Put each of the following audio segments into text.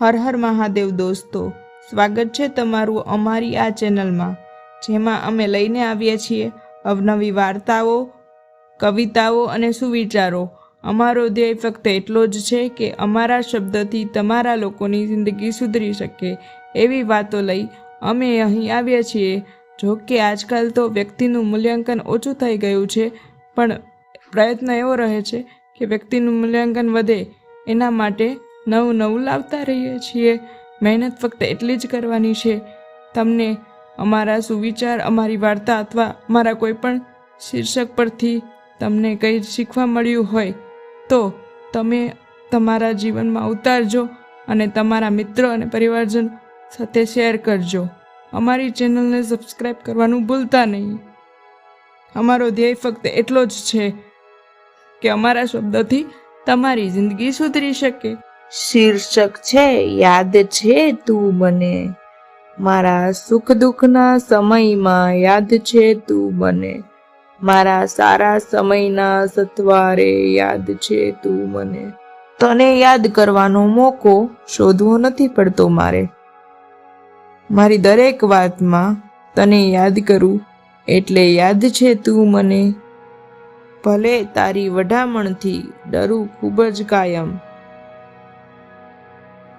હર હર મહાદેવ દોસ્તો, સ્વાગત છે તમારું અમારી આ ચેનલમાં, જેમાં અમે લઈને આવીએ છીએ અવનવી વાર્તાઓ, કવિતાઓ અને સુવિચારો. અમારો ધ્યેય ફક્ત એટલો જ છે કે અમારા શબ્દથી તમારા લોકોની જિંદગી સુધરી શકે એવી વાતો લઈ અમે અહીં આવ્યા છીએ. જો કે આજકાલ તો વ્યક્તિનું મૂલ્યાંકન ઓછું થઈ ગયું છે, પણ પ્રયત્ન એવો રહે છે કે વ્યક્તિનું મૂલ્યાંકન વધે એના માટે નવું નવું લાવતા રહીએ છીએ. મહેનત ફક્ત એટલી જ કરવાની છે. તમને અમારા સુવિચાર, અમારી વાર્તા અથવા અમારા કોઈ પણ શીર્ષક પરથી તમને કંઈ શીખવા મળ્યું હોય, તો તમે તમારા જીવનમાં ઉતારજો અને તમારા મિત્રો અને પરિવારજન સાથે શેર કરજો. અમારી ચેનલને સબસ્ક્રાઈબ કરવાનું ભૂલતા નહીં. અમારો ધ્યેય ફક્ત એટલો જ છે કે અમારા શબ્દોથી તમારી જિંદગી સુધરી શકે. શીર્ષક છે, યાદ છે તું મને. મારા સુખ દુઃખના સમયમાં યાદ છે તું મને. મારા સારા સમયના સત્વારે યાદ છે તું મને. તને યાદ કરવાનો મોકો શોધવો નથી પડતો મારે. મારી દરેક વાતમાં તને યાદ કરું એટલે યાદ છે તું મને. ભલે તારી વઢામણથી ડરું ખૂબ જ કાયમ.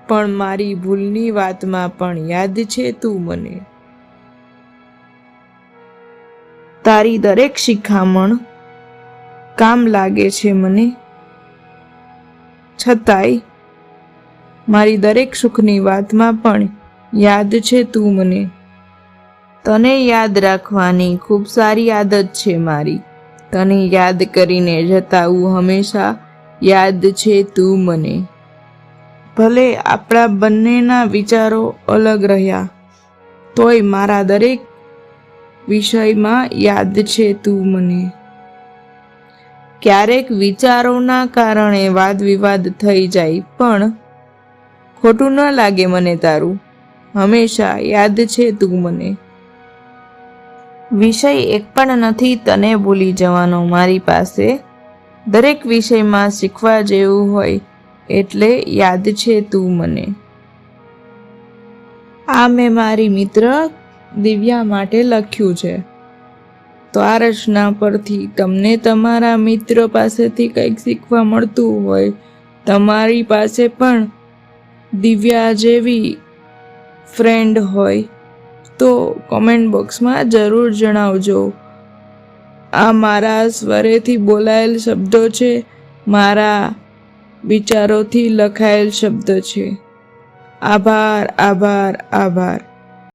પણ મારી ભૂલની વાતમાં પણ યાદ છે તું મને. તારી દરેક શિખામણ કામ લાગે છે મને. છતાંય મારી દરેક સુખની વાતમાં પણ યાદ છે તું મને. તને યાદ રાખવાની ખૂબ સારી આદત છે મારી. તને યાદ કરીને જતાવું હંમેશા યાદ છે તું મને. ભલે આપણા બંનેના વિચારો અલગ રહ્યા, તોય મારા દરેક વિષયમાં યાદ છે તું મને. ક્યારેક વિચારોના કારણે વાદ વિવાદ થઈ જાય, પણ ખોટું ન લાગે મને તારું. હંમેશા યાદ છે તું મને. વિષય એક પણ નથી, તને ભૂલી જવાનો. મારી પાસે દરેક વિષયમાં શીખવા જેવું હોય એટલે યાદ છે તું મને. આ મેં મારી મિત્ર દિવ્યા માટે લખ્યું છે. તો આ રચના પરથી તમને તમારા મિત્ર પાસેથી કંઈક શીખવા મળતું હોય, તમારી પાસે પણ દિવ્યા જેવી ફ્રેન્ડ હોય, તો કોમેન્ટ બોક્સમાં જરૂર જણાવજો. આ મારા સ્વરેથી બોલાયેલ શબ્દો છે, મારા વિચારોથી લખાયેલ શબ્દ છે. આભાર આભાર આભાર.